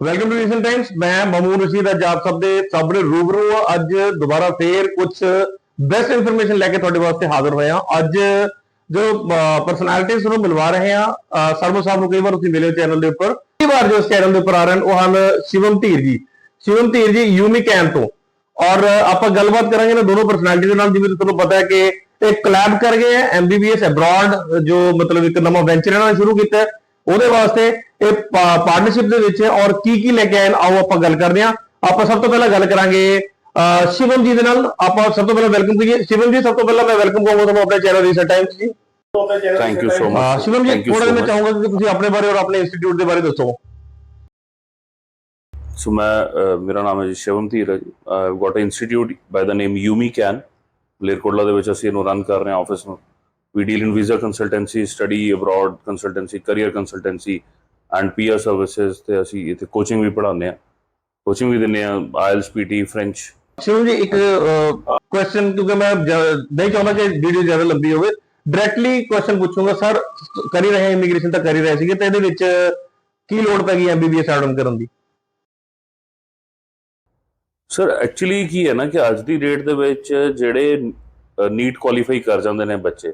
Welcome to recent Times ਮੈਂ ਮਮੂਨ ਰਸ਼ੀਦ ਅੱਜ ਆਪ ਸਭ ਦੇ ਸਾਹਮਣੇ ਰੂਬਰੂ ਹਾਂ। ਅੱਜ ਦੁਬਾਰਾ ਫੇਰ ਕੁਝ ਬੈਸਟ ਇਨਫੋਰਮੇਸ਼ਨ ਲੈ ਕੇ ਤੁਹਾਡੇ ਵਾਸਤੇ ਹਾਜ਼ਰ ਹੋਏ ਹਾਂ। ਅੱਜ ਜੋ ਪਰਸਨੈਲਿਟੀਜ਼ ਨੂੰ ਮਿਲਵਾ ਰਹੇ ਹਾਂ, ਅਹ ਸਾਹਿਬ ਨੂੰ ਕਈ ਵਾਰ ਤੁਸੀਂ ਮਿਲੇ ਚੈਨਲ ਦੇ ਉੱਪਰ। ਕਈ ਵਾਰ ਜੋ ਚੈਨਲ ਦੇ ਉੱਪਰ ਆ ਰਹੇ ਉਹ ਹਨ ਸ਼ਿਵਮ ਧੀਰ ਜੀ। ਸ਼ਿਵਮ ਧੀਰ ਜੀ ਯੂਨੀਕੈਨ ਤੋਂ। ਔਰ ਆਪਾਂ ਗੱਲਬਾਤ ਕਰਾਂਗੇ ਨਾ ਦੋਨੋਂ ਪਰਸਨੈਲਿਟੀ ਦੇ ਨਾਲ, ਜਿਵੇਂ ਤੁਹਾਨੂੰ ਪਤਾ ਹੈ ਕਿ ਇਹ ਕਲੈਬ ਕਰ ਗਏ ਹੈ ਐਮਬੀਬੀਐਸ ਅਬਰਾਡ ਜੋ ਮਤਲਬ ਇੱਕ ਨਵਾਂ ਵੈਂਚਰ ਇਹਨਾਂ ਨੇ ਸ਼ੁਰੂ ਕੀਤਾ ਉਹਦੇ ਵਾਸਤੇ ਇਹ ਪਾਰਟਨਰਸ਼ਿਪ ਦੇ ਵਿੱਚ ਔਰ ਕੀ ਕੀ ਲੈ ਕੇ ਆਏ ਆਓ ਆਪਾਂ ਗੱਲ ਕਰਦੇ ਹਾਂ। ਆਪਾਂ ਸਭ ਤੋਂ ਪਹਿਲਾਂ ਗੱਲ ਕਰਾਂਗੇ ਸ਼ਿਵਮ ਜੀ ਦੇ ਨਾਲ। ਆਪਾਂ ਸਭ ਤੋਂ ਪਹਿਲਾਂ ਵੈਲਕਮ ਕਰੀਏ। ਸ਼ਿਵਮ ਜੀ ਸਭ ਤੋਂ ਪਹਿਲਾਂ ਮੈਂ ਵੈਲਕਮ ਕਰਾਂਗਾ ਤੁਹਾਨੂੰ ਆਪਣੇ channel recent times ji. You so much. ਅਹ ਸ਼ਿਵਮ ਜੀ ਥੋੜਾ ਮੈਂ. ਚਾਹੂੰਗਾ ਕਿ ਤੁਸੀਂ ਆਪਣੇ ਬਾਰੇ ਔਰ ਆਪਣੇ ਇੰਸਟੀਚਿਊਟ ਦੇ ਬਾਰੇ ਦੱਸੋ। So ਮੈਂ ਮੇਰਾ ਨਾਮ ਹੈ ਜੀ Shivam Dhiraj. I got a institute by the name yummy can Malerkotla ਦੇ ਵਿੱਚ ਅਸੀਂ ਇਹਨੂੰ ਰਨ ਕਰ ਰਹੇ ਹਾਂ ਆਫਿਸ ਨੂੰ। We deal in visa consultancy study abroad consultancy career consultancy and PR services ਤੇ ਅਸੀਂ ਇੱਥੇ ਕੋਚਿੰਗ ਵੀ ਪੜ੍ਹਾਉਂਦੇ ਹਾਂ। ਕੋਚਿੰਗ ਵੀ ਦਿੰਦੇ ਹਾਂ ਆਇਲਸ ਪੀਟੀ ਫ੍ਰੈਂਚ ਸ਼ਿਵਮ ਜੀ ਇੱਕ ਕੁਐਸਚਨ ਕਿਉਂਕਿ ਮੈਂ ਨਹੀਂ ਚਾਹੁੰਦਾ ਕਿ ਵੀਡੀਓ ਜ਼ਿਆਦਾ ਲੰਬੀ ਹੋਵੇ। ਡਾਇਰੈਕਟਲੀ ਕੁਐਸਚਨ ਪੁੱਛੂੰਗਾ ਸਰ ਕਰ ਹੀ ਰਹੇ ਇਮੀਗ੍ਰੇਸ਼ਨ ਤਾਂ ਕਰ ਹੀ ਰਹੇ ਸੀਗੇ ਤੇ ਇਹਦੇ ਵਿੱਚ ਕੀ ਲੋੜ ਪੈ ਗਈ ਐਮਬੀਬੀਐਸ ਐਡਮ ਕਰਨ ਦੀ? ਸਰ ਐਕਚੁਅਲੀ ਕੀ ਹੈ ਨਾ ਕਿ ਅੱਜ ਦੀ ਡੇਟ ਦੇ ਵਿੱਚ ਜਿਹੜੇ ਨੀਟ ਕੁਆਲੀਫਾਈ ਕਰ ਜਾਂਦੇ ਨੇ ਬੱਚੇ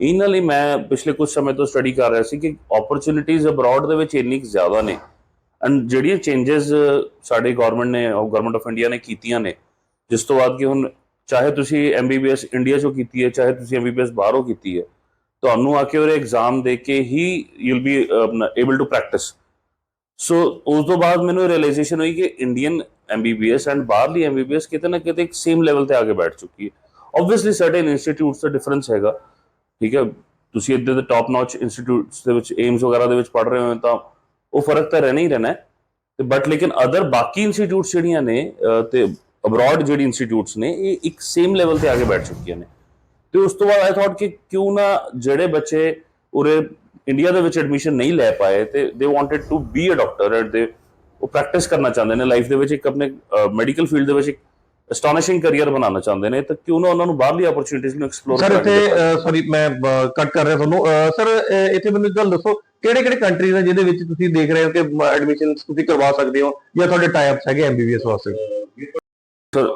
ਇਹਨਾਂ ਲਈ ਮੈਂ ਪਿਛਲੇ ਕੁਝ ਸਮੇਂ ਤੋਂ ਸਟੱਡੀ ਕਰ ਰਿਹਾ ਸੀ ਕਿ ਓਪਰਚੁਨਿਟੀਜ਼ ਅਬਰਾਡ ਦੇ ਵਿੱਚ ਇੰਨੀ ਜ਼ਿਆਦਾ ਨੇ। ਐਂਡ ਜਿਹੜੀਆਂ ਚੇਂजेस ਸਾਡੇ ਗਵਰਨਮੈਂਟ ਨੇ ਗਵਰਨਮੈਂਟ ਆਫ ਇੰਡੀਆ ਨੇ ਕੀਤੀਆਂ ਨੇ, ਜਿਸ ਤੋਂ ਬਾਅਦ ਕਿ ਹੁਣ ਚਾਹੇ ਤੁਸੀਂ ਐਮਬੀਬੀਐਸ ਇੰਡੀਆ ਚੋਂ ਕੀਤੀ ਹੈ, ਚਾਹੇ ਤੁਸੀਂ ਐਮਬੀਬੀਐਸ ਬਾਹਰੋਂ ਕੀਤੀ ਹੈ, ਤੁਹਾਨੂੰ ਆ ਕੇ ਉਹ ਐਗਜ਼ਾਮ ਦੇ ਕੇ ਹੀ you will be able to practise so ਉਸ ਤੋਂ ਬਾਅਦ ਮੈਨੂੰ ਰਿਅਲਾਈਜੇਸ਼ਨ ਹੋਈ ਕਿ ਇੰਡੀਅਨ ਐਮਬੀਬੀਐਸ ਐਂਡ ਬਾਹਰਲੀ ਐਮਬੀਬੀਐਸ ਕਿਤੇ ਨਾ ਕਿਤੇ ਇੱਕ ਸੇਮ ਲੈਵਲ ਤੇ ਆ ਕੇ ਬੈਠ ਚੁੱਕੀ ਹੈ। ਆਬਵੀਅਸਲੀ ਸਰਟਨ ਇੰਸਟੀਚਿਊਟਸ ਦਾ ਡਿਫਰੈਂਸ ਹੈਗਾ। ਠੀਕ ਹੈ ਤੁਸੀਂ ਇੱਥੇ ਦੇ ਟਾਪ ਨੌਚ ਇੰਸਟੀਚਿਊਟਸ ਦੇ ਵਿੱਚ ਏਮਸ ਵਗੈਰਾ ਦੇ ਵਿੱਚ ਪੜ ਰਹੇ ਹੋ ਤਾਂ ਉਹ ਫ਼ਰਕ ਤਾਂ ਰਹਿਣਾ ਹੀ ਰਹਿਣਾ ਤੇ ਬਟ ਲੇਕਿਨ ਅਦਰ ਬਾਕੀ ਇੰਸਟੀਚਿਊਟਸ ਜਿਹੜੀਆਂ ਨੇ ਅਹ, ਤੇ ਅਬਰਾਡ ਜਿਹੜੀ ਇੰਸਟੀਟਿਊਟਸ ਨੇ ਇਹ ਇੱਕ ਸੇਮ ਲੈਵਲ ਤੇ ਆ ਕੇ ਬੈਠ ਚੁੱਕੀਆਂ ਨੇ। ਤੇ ਉਸ ਤੋਂ ਬਾਅਦ ਆਈ ਥਾਟ ਕਿ ਕਿਉਂ ਨਾ ਜਿਹੜੇ ਬੱਚੇ ਉਰੇ ਇੰਡੀਆ ਦੇ ਵਿੱਚ ਐਡਮਿਸ਼ਨ ਨਹੀਂ ਲੈ ਪਾਏ ਤੇ they wanted to be a doctor and they ਉਹ ਪ੍ਰੈਕਟਿਸ ਕਰਨਾ ਚਾਹੁੰਦੇ ਨੇ। ਲਾਈਫ ਦੇ ਵਿੱਚ ਇੱਕ ਆਪਣੇ ਮੈਡੀਕਲ ਫੀਲਡ ਦੇ ਵਿੱਚ ਇੱਕ ਐਸਟੋਨਿਸ਼ਿੰਗ ਕੈਰੀਅਰ ਬਣਾਉਣਾ ਚਾਹੁੰਦੇ ਨੇ ਤਾਂ ਕਿਉਂ ਨਾ ਉਹਨਾਂ ਨੂੰ ਬਾਹਰਲੀ ਓਪਰਚ्युनिटीज ਨੂੰ ਐਕਸਪਲੋਰ ਸਰ ਇੱਥੇ ਸੌਰੀ ਮੈਂ ਕੱਟ ਕਰ ਰਿਹਾ ਤੁਹਾਨੂੰ। ਸਰ ਇੱਥੇ ਮੈਨੂੰ ਗੱਲ ਦੱਸੋ ਕਿਹੜੇ ਕਿਹੜੇ ਕੰਟਰੀਜ਼ ਆ ਜਿਹਦੇ ਵਿੱਚ ਤੁਸੀਂ ਦੇਖ ਰਹੇ ਹੋ ਕਿ ਐਡਮਿਸ਼ਨਸ ਤੁਸੀਂ ਕਰਵਾ ਸਕਦੇ ਹੋ ਜਾਂ ਤੁਹਾਡੇ ਟਾਈ ਅਪਸ ਹੈਗੇ ਐਮਬੀਬੀਐਸ ਵਾਸਤੇ? Sir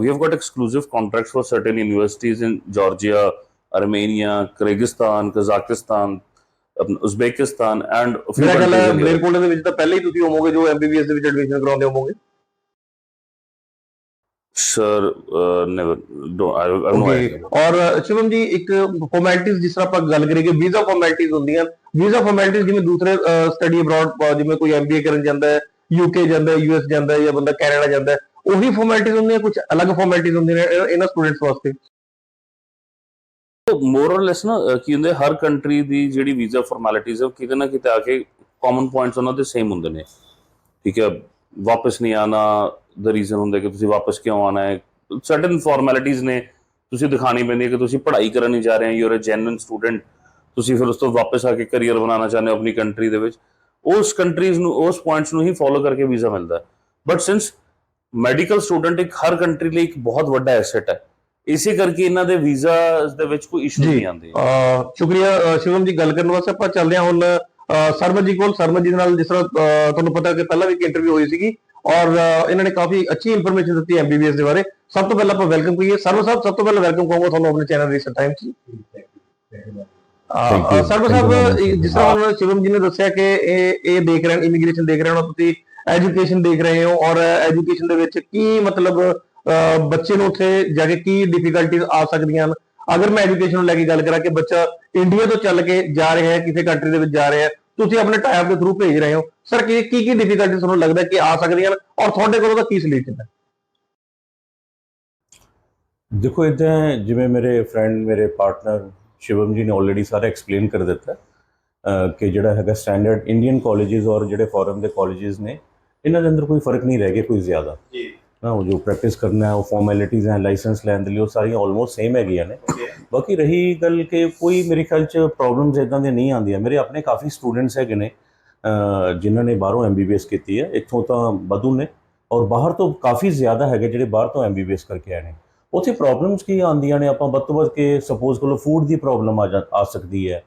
we have got exclusive contracts for certain universities in Georgia Armenia Kyrgyzstan Kazakhstan Uzbekistan and ਮੇਰਾ ਖਿਆਲ ਹੈ ਮਲੇਰਕੋਟਲਾ ਦੇ ਵਿੱਚ ਤਾਂ ਪਹਿਲਾਂ ਹੀ ਤੁਸੀਂ ਹੋਵੋਗੇ ਜੋ ਐਮਬੀਬੀਐਸ ਦੇ ਵਿੱਚ ਐਡਮਿਸ਼ਨ ਕਰਾਉਂਦੇ ਹੋਵੋਗੇ। I have no Okay. idea. ਔਰ ਸ਼ਿਵਮ ਜੀ ਇੱਕ ਫਾਰਮੈਲਿਟੀਜ਼ ਜਿਸ ਤਰ੍ਹਾਂ ਆਪਾਂ ਗੱਲ ਕਰੀਏ ਵੀਜ਼ਾ ਫਾਰਮੈਲਿਟੀਜ਼ ਹੁੰਦੀਆਂ ਵੀਜ਼ਾ ਫਾਰਮੈਲਿਟੀਜ਼ ਜਿਵੇਂ ਦੂਸਰੇ ਸਟੱਡੀ ਅਬਰਾਡ ਜਿਵੇਂ ਕੋਈ ਐਮਬੀਏ ਕਰਨ ਜਾਂਦਾ ਹੈ ਯੂਕੇ ਜਾਂਦਾ ਹੈ ਯੂਐਸ ਜਾਂਦਾ ਹੈ ਜਾਂ ਬੰਦਾ ਕੈਨੇਡਾ ਜਾਂਦਾ ਹੈ ਉਹੀ ਫਾਰਮੈਲਿਟੀਜ਼ ਹੁੰਦੀਆਂ ਕੁਝ ਅਲੱਗ ਫਾਰਮੈਲਿਟੀਜ਼ ਹੁੰਦੀਆਂ ਨੇ ਇਹ- ਇਹਨਾਂ ਸਟੂਡੈਂਟਸ ਵਾਸਤੇ ਮੋਰ অর ਲੈਸ ਨਾ ਕੀ ਹੁੰਦੇ ਹਰ ਕੰਟਰੀ ਦੀ ਜਿਹੜੀ ਵੀਜ਼ਾ ਫਾਰਮੈਲਿਟੀਜ਼ ਹੈ ਕਿਤੇ ਨਾ ਕਿਤੇ ਆ ਕੇ ਕਾਮਨ ਪੁਆਇੰਟਸ ਉਹਨਾਂ ਦੇ ਸੇਮ ਹੁੰਦੇ ਨੇ ਠੀਕ ਹੈ ਵਾਪਸ ਨਹੀਂ ਆਣਾ ਦਾ ਰੀਜ਼ਨ ਹੁੰਦਾ ਕਿ ਤੁਸੀਂ ਵਾਪਸ ਕਿਉਂ ਆਣਾ ਹੈ? ਸਰਟਨ ਫਾਰਮੈਲਿਟੀਜ਼ ਨੇ। ਤੁਸੀਂ ਦਿਖਾਣੀ ਪੈਂਦੀ ਹੈ ਕਿ ਤੁਸੀਂ ਪੜ੍ਹਾਈ ਕਰਨ ਨਹੀਂ ਜਾ ਰਹੇ ਹੋ you are a genuine student ਤੁਸੀਂ ਫਿਰ ਉਸ ਤੋਂ ਵਾਪਸ ਆ ਕੇ ਕੈਰੀਅਰ ਬਣਾਉਣਾ ਚਾਹੁੰਦੇ ਹੋ ਆਪਣੀ ਕੰਟਰੀ ਦੇ ਵਿੱਚ। ਉਸ ਕੰਟਰੀਜ਼ ਨੂੰ ਉਸ ਪੁਆਇੰਟਸ ਨੂੰ ਹੀ ਫੋਲੋ ਕਰਕੇ ਵੀਜ਼ਾ ਮਿਲਦਾ ਬਟ ਸਿੰਸ ਮੈਡੀਕਲ ਸਟੂਡੈਂਟ ਇੱਕ ਹਰ ਕੰਟਰੀ ਲਈ ਇੱਕ ਬਹੁਤ ਵੱਡਾ ਐਸੈਟ ਹੈ ਇਸੇ ਕਰਕੇ ਇਹਨਾਂ ਦੇ ਵੀਜ਼ਾ ਦੇ ਵਿੱਚ ਕੋਈ ਇਸ਼ੂ। ਨਹੀਂ ਆਉਂਦੇ। ਸ਼ੁਕਰੀਆ ਸ਼ਿਵਮ ਜੀ ਗੱਲ ਕਰਨ ਵਾਸਤੇ ਆਪਾਂ ਚੱਲਦੇ ਹਾਂ ਹੁਣ ਸਰਮਨ ਜੀ ਕੋਲ ਸਰਮਨ ਜੀ ਨਾਲ ਜਿਸ ਤਰ੍ਹਾਂ ਤੁਹਾਨੂੰ ਪਤਾ ਕਿ ਪਹਿਲਾਂ ਵੀ ਇੱਕ ਇੰਟਰਵਿਊ ਹੋਈ ਸੀਗੀ। ਔਰ ਇਹਨਾਂ ਨੇ ਕਾਫੀ ਅੱਛੀ ਇਨਫੋਰਮੇਸ਼ਨ ਦਿੱਤੀ ਐਮਬੀਬੀਐਸ ਦੇ ਬਾਰੇ। ਸਭ ਤੋਂ ਪਹਿਲਾਂ ਆਪਾਂ ਵੈਲਕਮ ਕਰੀਏ। ਸਰਵ ਸਾਹਿਬ ਸਭ ਤੋਂ ਪਹਿਲਾਂ ਵੈਲਕਮ ਕਰਾਂਗਾ ਤੁਹਾਨੂੰ ਆਪਣੇ ਚੈਨਲ ਰੀਸੈਂਟ ਟਾਈਮ 'ਚ. ਸਰਵ ਸਾਹਿਬ ਜਿਸ ਤਰ੍ਹਾਂ ਹੁਣ ਸ਼ਿਵਮ ਜੀ ਨੇ ਦੱਸਿਆ ਕਿ ਇਹ ਇਹ ਦੇਖ ਰਹੇ ਹਨ ਇਮੀਗ੍ਰੇਸ਼ਨ ਦੇਖ ਰਹੇ ਹੋ ਤੁਸੀਂ ਐਜੂਕੇਸ਼ਨ ਦੇਖ ਰਹੇ ਹੋ ਔਰ ਐਜੂਕੇਸ਼ਨ ਦੇ ਵਿੱਚ ਕੀ ਮਤਲਬ ਬੱਚੇ ਨੂੰ ਉੱਥੇ ਜਾ ਕੇ ਕੀ ਡਿਫਿਕਲਟੀਜ਼ ਆ ਸਕਦੀਆਂ ਹਨ। ਅਗਰ ਮੈਂ ਐਜੂਕੇਸ਼ਨ ਨੂੰ ਲੈ ਕੇ ਗੱਲ ਕਰਾਂ ਕਿ ਬੱਚਾ ਇੰਡੀਆ ਤੋਂ ਚੱਲ ਕੇ ਜਾ ਰਿਹਾ ਹੈ ਕਿਸੇ ਕੰਟਰੀ ਦੇ ਵਿੱਚ ਜਾ ਰਿਹਾ ਹੈ ਤੁਸੀਂ ਆਪਣੇ ਟਾਈਪ ਦੇ ਥਰੂ ਭੇਜ ਰਹੇ ਹੋ। ਸਰ ਕੀ ਕੀ ਕੀ ਡਿਫਿਕਲਟੀਜ਼ ਤੁਹਾਨੂੰ ਲੱਗਦਾ ਕਿ ਆ ਸਕਦੀਆਂ ਹਨ ਔਰ ਤੁਹਾਡੇ ਕੋਲ ਉਹਦਾ ਕੀ ਸੋਲੂਸ਼ਨ ਹੈ? ਦੇਖੋ ਇਦਾਂ ਜਿਵੇਂ ਮੇਰੇ ਫਰੈਂਡ ਮੇਰੇ ਪਾਰਟਨਰ ਸ਼ਿਵਮ ਜੀ ਨੇ ਆਲਰੇਡੀ ਸਾਰਾ ਐਕਸਪਲੇਨ ਕਰ ਦਿੱਤਾ ਕਿ ਜਿਹੜਾ ਹੈਗਾ ਸਟੈਂਡਰਡ ਇੰਡੀਅਨ ਕਾਲਜਸ ਔਰ ਜਿਹੜੇ ਫੋਰਨ ਦੇ ਕਾਲਜਸ ਨੇ ਇਹਨਾਂ ਦੇ ਅੰਦਰ ਕੋਈ ਫ਼ਰਕ ਨਹੀਂ ਰਹਿ ਗਿਆ ਕੋਈ ਜ਼ਿਆਦਾ। ਜੀ। ਨਾ ਉਹ ਜੋ ਪ੍ਰੈਕਟਿਸ ਕਰਨਾ ਹੈ ਉਹ ਫਾਰਮੈਲਿਟੀਜ਼ ਹੈ ਲਾਇਸੈਂਸ ਲੈਣ ਦੇ ਲਈ ਉਹ ਸਾਰੀਆਂ ਆਲਮੋਸਟ ਸੇਮ ਹੈਗੀਆਂ ਨੇ। ਬਾਕੀ ਰਹੀ ਗੱਲ ਕਿ ਕੋਈ ਮੇਰੇ ਖਿਆਲ ਚ ਪ੍ਰੋਬਲਮਸ ਇਦਾਂ ਦੀਆਂ ਨਹੀਂ ਆਉਂਦੀਆਂ। ਮੇਰੇ ਆਪਣੇ ਕਾਫੀ ਸਟੂਡੈਂਟਸ ਹੈਗੇ ਨੇ ਜਿਨ੍ਹਾਂ ਨੇ ਬਾਹਰੋਂ ਐਮਬੀਬੀਐਸ ਕੀਤੀ ਹੈ ਇੱਥੋਂ ਤਾਂ ਵਧੂ ਨੇ ਔਰ ਬਾਹਰ ਤੋਂ ਕਾਫੀ ਜ਼ਿਆਦਾ ਹੈਗੇ ਜਿਹੜੇ ਬਾਹਰ ਤੋਂ ਐਮਬੀਬੀਐਸ ਕਰਕੇ ਆਏ ਨੇ ਉੱਥੇ ਪ੍ਰੋਬਲਮਸ ਕੀ ਆਉਂਦੀਆਂ ਨੇ ਆਪਾਂ ਵੱਧ ਤੋਂ ਵੱਧ ਕੇ ਸਪੋਜ਼ ਕਰੋ ਫੂਡ ਦੀ ਪ੍ਰੋਬਲਮ ਆ ਜਾ ਆ ਸਕਦੀ ਹੈ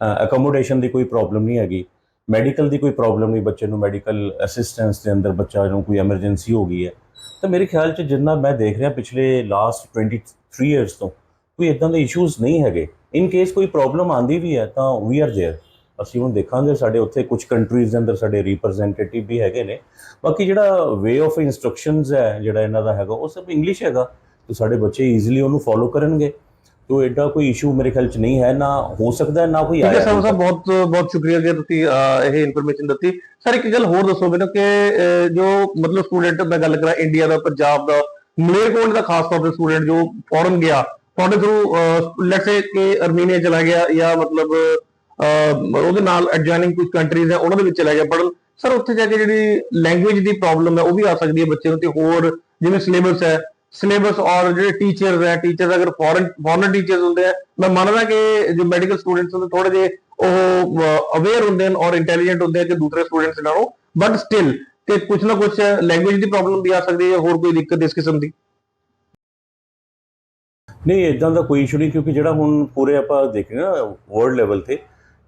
ਅਕੋਮੋਡੇਸ਼ਨ ਦੀ ਕੋਈ ਪ੍ਰੋਬਲਮ ਨਹੀਂ ਹੈਗੀ ਮੈਡੀਕਲ ਦੀ ਕੋਈ ਪ੍ਰੋਬਲਮ ਨਹੀਂ ਬੱਚੇ ਨੂੰ ਮੈਡੀਕਲ ਅਸਿਸਟੈਂਸ ਦੇ ਅੰਦਰ ਬੱਚਾ ਨੂੰ ਕੋਈ ਐਮਰਜੈਂਸੀ ਹੋ ਗਈ ਹੈ ਤਾਂ ਮੇਰੇ ਖਿਆਲ 'ਚ ਜਿੰਨਾ ਮੈਂ ਦੇਖ ਰਿਹਾ ਪਿਛਲੇ ਲਾਸਟ 23 ਇਅਰਸ ਤੋਂ ਕੋਈ ਇਦਾਂ ਦੇ ਇਸ਼ੂਜ਼ ਨਹੀਂ ਹੈਗੇ ਇਨ ਕੇਸ ਕੋਈ ਪ੍ਰੋਬਲਮ ਆਂਦੀ ਵੀ ਹੈ ਤਾਂ ਵੀ ਆਰ देयर ਅਸੀਂ ਹੁਣ ਦੇਖਾਂਗੇ ਸਾਡੇ ਉੱਥੇ ਕੁਝ ਕੰਟਰੀਜ਼ ਦੇ ਅੰਦਰ ਸਾਡੇ ਰਿਪਰੈਜ਼ੈਂਟੇਟਿਵ ਵੀ ਹੈਗੇ ਨੇ। ਬਾਕੀ ਜਿਹੜਾ ਵੇ ਆਫ ਇਨਸਟਰਕਸ਼ਨਸ ਹੈ ਜਿਹੜਾ ਇਹਨਾਂ ਦਾ ਹੈਗਾ ਉਹ ਸਭ ਇੰਗਲਿਸ਼ ਹੈਗਾ। ਤੇ ਸਾਡੇ ਬੱਚੇ ਈਜ਼ੀਲੀ ਉਹਨੂੰ ਫੋਲੋ ਕਰਨਗੇ। ਤੋ ਐਡਾ ਕੋਈ ਇਸ਼ੂ ਮੇਰੇ ਖਿਆਲ 'ਚ ਨਹੀਂ ਹੈ ਨਾ ਹੋ ਸਕਦਾ ਨਾ ਕੋਈ ਆਇਆ ਸਰ। ਸਾਹਿਬ ਬਹੁਤ ਬਹੁਤ ਸ਼ੁਕਰੀਆ ਕਿ ਤੁਸੀਂ ਇਹ ਇਨਫੋਰਮੇਸ਼ਨ ਦਿੱਤੀ। ਸਰ ਇੱਕ ਗੱਲ ਹੋਰ ਦੱਸੋ ਮੈਨੂੰ ਕਿ ਜੋ ਮਤਲਬ ਸਟੂਡੈਂਟ ਮੈਂ ਗੱਲ ਕਰਾਂ ਇੰਡੀਆ ਦਾ ਪੰਜਾਬ ਦਾ ਮਲੇਰਕੋਟ ਦਾ ਖਾਸ ਤੌਰ ਤੇ ਸਟੂਡੈਂਟ ਜੋ ਫੋਰਨ ਗਿਆ ਤੁਹਾਡੇ ਥਰੂ ਲੈਟਸ ਸੇ ਕਿ ਅਰਮੀਨੀਆ ਚਲਾ ਗਿਆ ਜਾਂ ਮਤਲਬ ਉਹਦੇ ਨਾਲ ਐਡਜੋਇਨਿੰਗ ਕੁਝ ਕੰਟਰੀਜ਼ ਹੈ, ਉਹਨਾਂ ਦੇ ਵਿੱਚ ਚਲਾ ਗਿਆ। ਪੜਨ ਸਰ ਉੱਥੇ ਜਾ ਕੇ ਜਿਹੜੀ ਲੈਂਗੁਏਜ ਦੀ ਪ੍ਰੋਬਲਮ ਹੈ, ਉਹ ਵੀ ਆ ਸਕਦੀ ਹੈ ਬੱਚੇ ਨੂੰ ਤੇ ਹੋਰ ਜਿਵੇਂ ਸਿਲੇਬਸ ਹੈ ਸਿਲੇਬਸ ਔਰ ਜਿਹੜੇ ਟੀਚਰਸ ਹੈ ਟੀਚਰਸ ਅਗਰ ਫੋਰਨ ਫੋਰਨ ਟੀਚਰਸ ਹੁੰਦੇ ਆ ਮੈਂ ਮੰਨਦਾ ਕਿ ਜੋ ਮੈਡੀਕਲ ਸਟੂਡੈਂਟਸ ਹੁੰਦੇ ਥੋੜੇ ਜੇ ਉਹ ਅਵੇਅਰ ਹੁੰਦੇ ਨੇ ਔਰ ਇੰਟੈਲੀਜੈਂਟ ਹੁੰਦੇ ਆ ਕਿ ਦੂਸਰੇ ਸਟੂਡੈਂਟਸ ਨਾਲੋਂ ਬਟ ਸਟਿਲ ਕਿ ਕੁਝ ਨਾ ਕੁਝ ਲੈਂਗੁਏਜ ਦੀ ਪ੍ਰੋਬਲਮ ਵੀ ਆ ਸਕਦੀ ਹੈ, ਹੋਰ ਕੋਈ ਦਿੱਕਤ ਇਸ ਕਿਸਮ ਦੀ। ਨਹੀਂ ਇਦਾਂ ਦਾ ਕੋਈ ਇਸ਼ੂ ਨਹੀਂ, ਕਿਉਂਕਿ ਜਿਹੜਾ ਹੁਣ ਪੂਰੇ ਆਪਾਂ ਦੇਖ ਨਾ ਵਰਲਡ ਲੈਵਲ ਤੇ